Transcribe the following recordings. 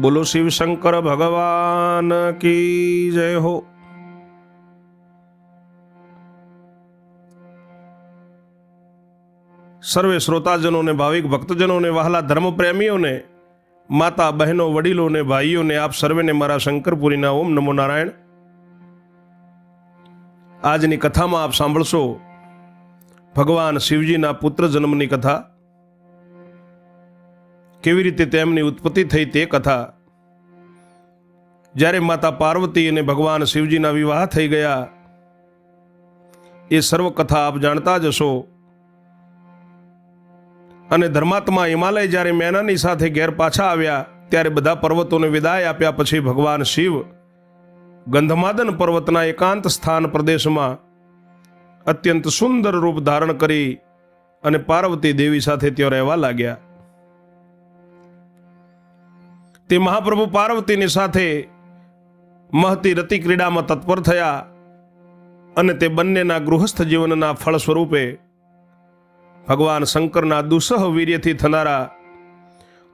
બોલો શિવશંકર ભગવાન કી જય હો. સર્વે શ્રોતાજનોને, ભાવિક ભક્તજનોને, વહાલા ધર્મપ્રેમીઓને, માતા બહેનો વડીલોને, ભાઈઓને, આપ સર્વેને મારા શંકરપુરીના ઓમ નમો નારાયણ. આજની કથામાં આપ સાંભળશો ભગવાન શિવજીના પુત્ર જન્મની કથા. કેવી રીતે તેમની ઉત્પત્તિ થઈ તે કથા? જ્યારે માતા પાર્વતી અને ભગવાન શિવજીના વિવાહ થઈ ગયા, એ સર્વ કથા આપ જાણતા જ હશો. અને ધર્માત્મા હિમાલય જ્યારે મેનાની સાથે ઘેર પાછા આવ્યા, ત્યારે બધા પર્વતોને વિદાય આપ્યા પછી ભગવાન શિવ ગંધમાદન પર્વતના એકાંત સ્થાન પ્રદેશમાં અત્યંત સુંદર રૂપ ધારણ કરી અને પાર્વતી દેવી સાથે ત્યાં રહેવા લાગ્યા. તે મહાપ્રભુ પાર્વતીની સાથે મહતી રતિ ક્રીડામાં તત્પર થયા અને તે બંનેના ગૃહસ્થ જીવનના ફળ સ્વરૂપે ભગવાન શંકરના દુસહ વીર્યથી થનારા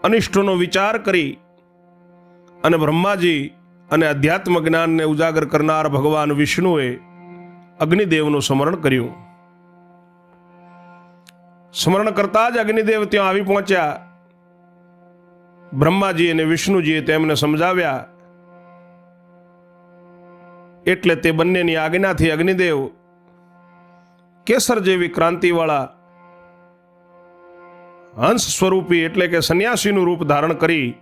અનિષ્ટોનો વિચાર કરી અને બ્રહ્માજી અને અધ્યાત્મ જ્ઞાનને ઉજાગર કરનાર ભગવાન વિષ્ણુએ અગ્નિદેવનું સ્મરણ કર્યું. સ્મરણ કરતા જ અગ્નિદેવ ત્યાં આવી પહોંચ્યા. બ્રહ્માજી અને વિષ્ણુજીએ તેમને સમજાવ્યા. એટલે તે બંનેની આજ્ઞાથી અગ્નિદેવ, કેસર જેવી ક્રાંતિવાળા હંસ સ્વરૂપી એટલે કે સંન્યાસીનું રૂપ ધારણ કરી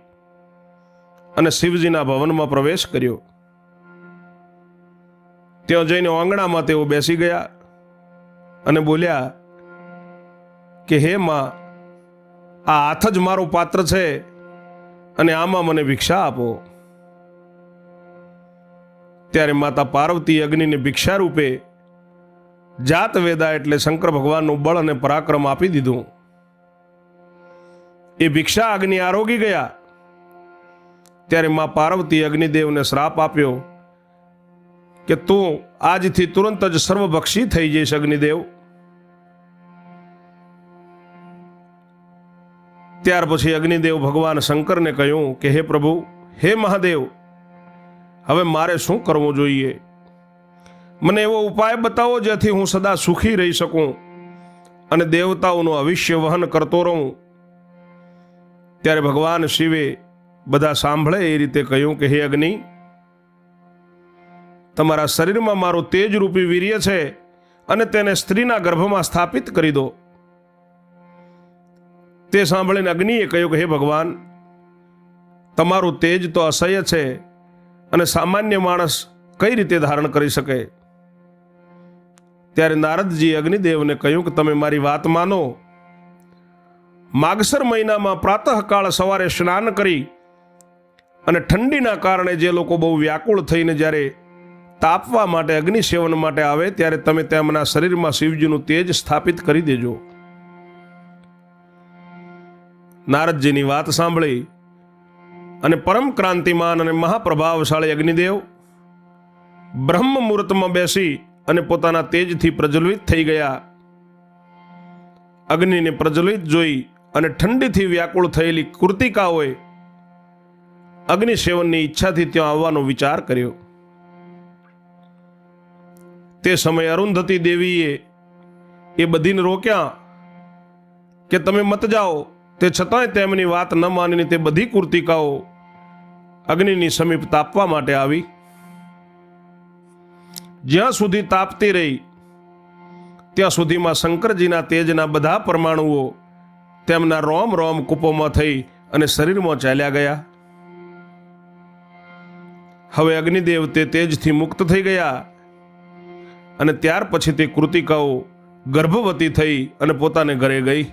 અને શિવજીના ભવનમાં પ્રવેશ કર્યો. ત્યાં જઈને આંગણામાં તેઓ બેસી ગયા અને બોલ્યા કે, હે માં, આ હાથ જ મારું પાત્ર છે. અને આમાં મને ભિક્ષા આપો. ત્યારે માતા પાર્વતી અગ્નિને ભિક્ષા રૂપે જાત વેદા એટલે શંકર ભગવાનનું બળ અને પરાક્રમ આપી દીધું. એ ભિક્ષા અગ્નિ આરોગી ગયા. ત્યારે મા પાર્વતી અગ્નિદેવને શ્રાપ આપ્યો કે તું આજથી તુરંત જ સર્વભક્ષી થઈ જઈશ અગ્નિદેવ. ત્યાર પછી અગ્નિદેવ ભગવાન શંકરને કહ્યું કે, હે પ્રભુ, હે મહાદેવ, હવે મારે શું કરવું જોઈએ? મને એવો ઉપાય બતાવો જેથી હું સદા સુખી રહી શકું અને દેવતાઓનું અવિષ્ય વહન કરતો રહું. ત્યારે ભગવાન શિવે બધા સાંભળે એ રીતે કહ્યું કે, હે અગ્નિ, તમારા શરીરમાં મારું તેજરૂપી વીર્ય છે અને તેને સ્ત્રીના ગર્ભમાં સ્થાપિત કરી દો. તે સાંભળીને અગ્નિએ કહ્યું કે, હે ભગવાન, તમારું તેજ તો અસહ્ય છે અને સામાન્ય માણસ કઈ રીતે ધારણ કરી શકે? ત્યારે નારદજી અગ્નિદેવને કહ્યું કે, તમે મારી વાત માનો. માગસર મહિનામાં પ્રાતઃકાળ સવારે સ્નાન કરી અને ઠંડીના કારણે જે લોકો બહુ વ્યાકુળ થઈને જ્યારે તાપવા માટે અગ્નિ સેવન માટે આવે, ત્યારે તમે તેમના શરીરમાં શિવજીનું તેજ સ્થાપિત કરી દેજો. નારદજીની વાત સાંભળી અને પરમ ક્રાંતિમાન અને મહાપ્રભાવશાળી અગ્નિદેવ બ્રહ્મ મુહૂર્તમાં બેસી અને પોતાના તેજથી પ્રજ્વલિત થઈ ગયા. અગ્નિને પ્રજ્વલિત જોઈ અને ઠંડીથી વ્યાકુળ થયેલી કૃતિકાઓએ અગ્નિ સેવનની ઈચ્છાથી ત્યાં આવવાનો વિચાર કર્યો. તે સમયે અરુંધતી દેવીએ એ બધીને રોક્યા કે તમે મત જાઓ તે છતાંય તેમની વાત ન માનીને તે બધી કૃતિકાઓ અગ્નિની સમીપ તાપવા માટે આવી. જ્યાં સુધી તાપતી રહી, ત્યાં સુધીમાં શંકરજીના તેજના બધા પરમાણુઓ તેમના રોમ રોમ કૂપોમાં થઈ અને શરીરમાં ચાલ્યા ગયા. હવે અગ્નિદેવ તે તેજથી મુક્ત થઈ ગયા અને ત્યાર પછી તે કૃતિકાઓ ગર્ભવતી થઈ અને પોતાને ઘરે ગઈ.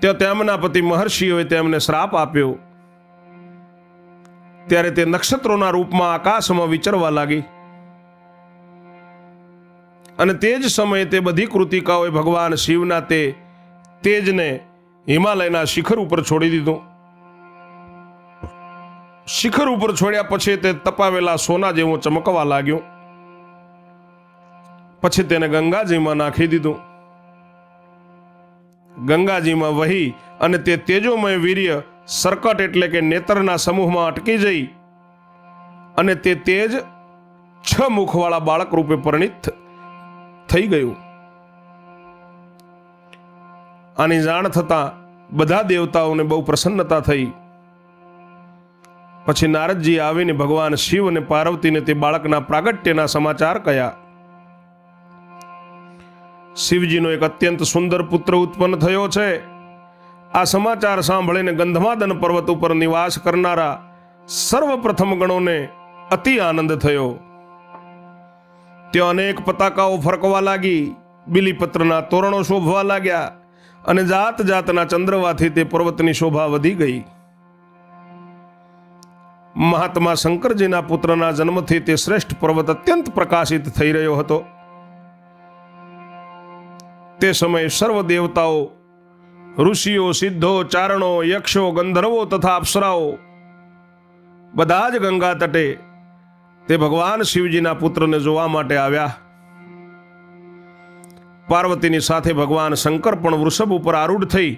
ત્યાં તેમના પતિ મહર્ષિઓએ તેમને શ્રાપ આપ્યો. ત્યારે તે નક્ષત્રોના રૂપમાં આકાશમાં વિચરવા લાગી. અને તે જ સમયે તે બધી કૃતિકાઓએ ભગવાન શિવના તે તેજને હિમાલયના શિખર ઉપર છોડી દીધું. શિખર ઉપર છોડ્યા પછી તે તપાવેલા સોના જેવું ચમકવા લાગ્યું. પછી તેને ગંગાજીમાં નાખી દીધું. ગંગાજીમાં વહી અને તે તેજોમય વીર્ય સરકટ એટલે કે નેત્રના સમૂહમાં અટકી જઈ અને તે તેજ છ મુખવાળા બાળક રૂપે પરિણિત થઈ ગયું. આની જાણ થતાં બધા દેવતાઓને બહુ પ્રસન્નતા થઈ. પછી નારદજી આવીને ભગવાન શિવ અને પાર્વતીને તે બાળકના પ્રાગટ્યના સમાચાર કયા શિવજીનો એક અત્યંત સુંદર પુત્ર ઉત્પન્ન થયો છે. આ સમાચાર સાંભળીને ગંધમાદન પર્વત ઉપર નિવાસ કરનારા સર્વપ્રથમ ગણોને અતિ આનંદ થયો. ત્યાં અનેક પતાકાઓ ફરકવા લાગી, બિલીપત્રના તોરણો શોભવા લાગ્યા અને જાત જાતના ચંદ્રવાથી તે પર્વતની શોભા વધી ગઈ. મહાત્મા શંકરજીના પુત્રના જન્મથી તે શ્રેષ્ઠ પર્વત અત્યંત પ્રકાશિત થઈ રહ્યો હતો. તે સમયે સર્વ દેવતાઓ, ઋષિઓ, સિદ્ધો, ચારણો, યક્ષો, ગંધર્વો તથા અપ્સરાઓ બધા જ ગંગા તટે તે ભગવાન શિવજીના પુત્રને જોવા માટે આવ્યા. પાર્વતીની સાથે ભગવાન શંકર પણ વૃષભ ઉપર આરૂઢ થઈ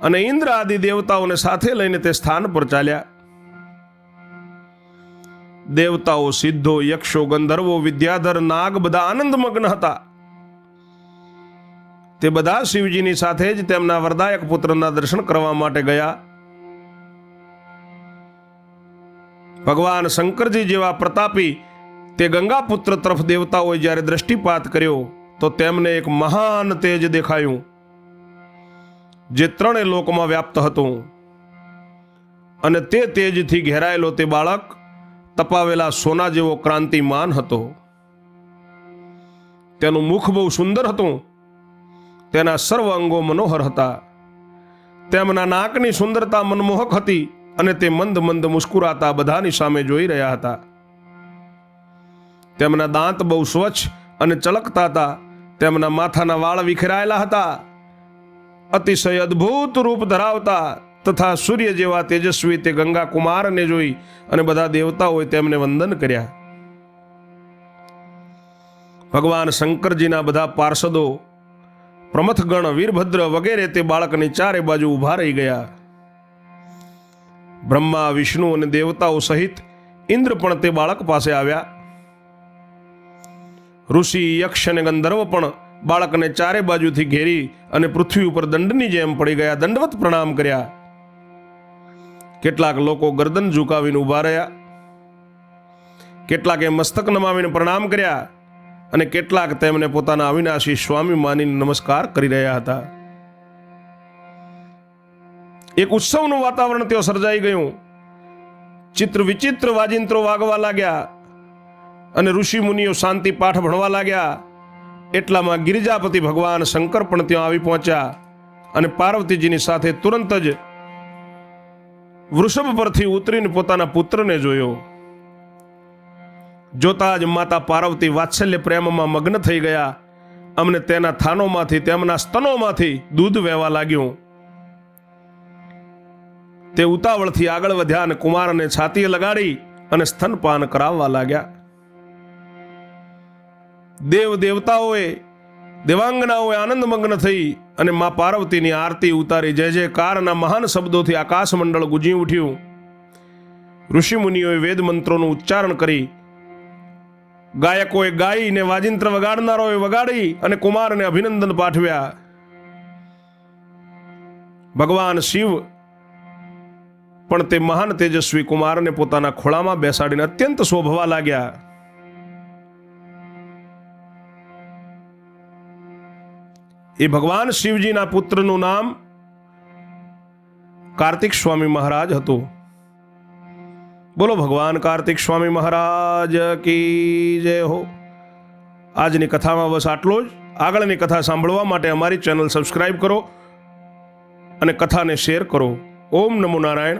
અને ઇન્દ્ર આદિ દેવતાઓને સાથે લઈને તે સ્થાન પર ચાલ્યા. દેવતાઓ, સિદ્ધો, યક્ષો, ગંધર્વો, વિદ્યાધર, નાગ બધા આનંદમગ્ન હતા. તે બધા શિવજીની સાથે જ તેમના વરદાયક પુત્રના દર્શન કરવા માટે ગયા. ભગવાન શંકરજી જેવા પ્રતાપી તે ગંગા પુત્ર તરફ દેવતાઓએ જ્યારે દ્રષ્ટિપાત કર્યો, તો તેમને એક મહાન તેજ દેખાયું, જે ત્રણે લોકમાં વ્યાપ્ત હતું. અને તે તેજથી ઘેરાયેલો તે બાળક તપાવેલા સોના જેવો ક્રાંતિમાન હતો. તેનું મુખ બહુ સુંદર હતું. તેના સર્વ અંગો મનોહર હતા. તેમના નાકની સુંદરતા મનમોહક હતી અને તે મંદ મંદ મુસ્કુરાતા બધાની સામે જોઈ રહ્યા હતા. તેમના દાંત બહુ સ્વચ્છ અને ચળકતા હતા. તેમના માથાના વાળ વિખેરાયેલા હતા. અતિશય અદ્ભુત રૂપ ધરાવતા તથા સૂર્ય જેવા તેજસ્વી તે ગંગા કુમારને જોઈ અને બધા દેવતાઓએ તેમને વંદન કર્યા. ભગવાન શંકરજીના બધા પાર્ષદો પ્રમથગણ, વીરભદ્ર વગેરે તે બાળકની ચારે બાજુ ઊભા રહી ગયા. બ્રહ્મા, વિષ્ણુ અને દેવતાઓ સહિત ઇન્દ્ર પણ તે બાળક પાસે આવ્યા. ઋષિ, યક્ષ અને ગંધર્વ પણ બાળકને ચારે બાજુથી ઘેરી અને પૃથ્વી ઉપર દંડની જેમ પડી ગયા, દંડવત પ્રણામ કર્યા. કેટલાક લોકો ગરદન ઝુકાવીને ઊભા રહ્યા. કેટલાકે મસ્તક નમાવીને પ્રણામ કર્યા. અને કેટલાક તેમને પોતાના અવિનાશી સ્વામી માનીને નમસ્કાર કરી રહ્યા હતા. એક ઉત્સવનું વાતાવરણ ત્યાં સર્જાઈ ગયું. ચિત્ર વિચિત્ર વાજિંત્રો વાગવા લાગ્યા અને ઋષિ મુનિઓ શાંતિ પાઠ ભણવા લાગ્યા. એટલામાં ગિરિજાપતિ ભગવાન શંકર પણ ત્યાં આવી પહોંચ્યા અને પાર્વતીજીની સાથે તુરંત જ વૃષભ પરથી ઉતરીને પોતાના પુત્રને જોયો. જોતા જ માતા પાર્વતી વાત્સલ્ય પ્રેમમાં મગ્ન થઈ ગયા. અમને તેના થાનોમાંથી, તેમના સ્તનોમાંથી દૂધ વહેવા લાગ્યું. તે ઉતાવળથી આગળ વધ્યા અને કુમારને છાતીએ લગાડી અને સ્તનપાન કરાવવા લાગ્યા. દેવ દેવતાઓએ દેવાંગનાઓએ આનંદમગ્ન થઈ અને મા પાર્વતીની આરતી ઉતારી. જય જયકારના મહાન શબ્દોથી આકાશમંડળ ગુંજી ઉઠ્યું. ઋષિમુનિઓએ વેદ મંત્રોનું ઉચ્ચારણ કરી ગાયકોએ ગાઈને વાજિંત્ર વગાડનારોએ વગાડી અને કુમારને અભિનંદન પાઠવ્યા. ભગવાન શિવ પણ તે મહાન તેજસ્વી કુમારને પોતાના ખોળામાં બેસાડીને અત્યંત શોભવા લાગ્યા. એ ભગવાન શિવજીના પુત્રનું નામ કાર્તિક સ્વામી મહારાજ હતું. બોલો ભગવાન કાર્તિક સ્વામી મહારાજ કી જય હો. આજની કથામાં બસ આટલો જ. આગળની કથા સાંભળવા માટે અમારી ચેનલ સબસ્ક્રાઇબ કરો અને કથાને શેર કરો. ઓમ નમો નારાયણ.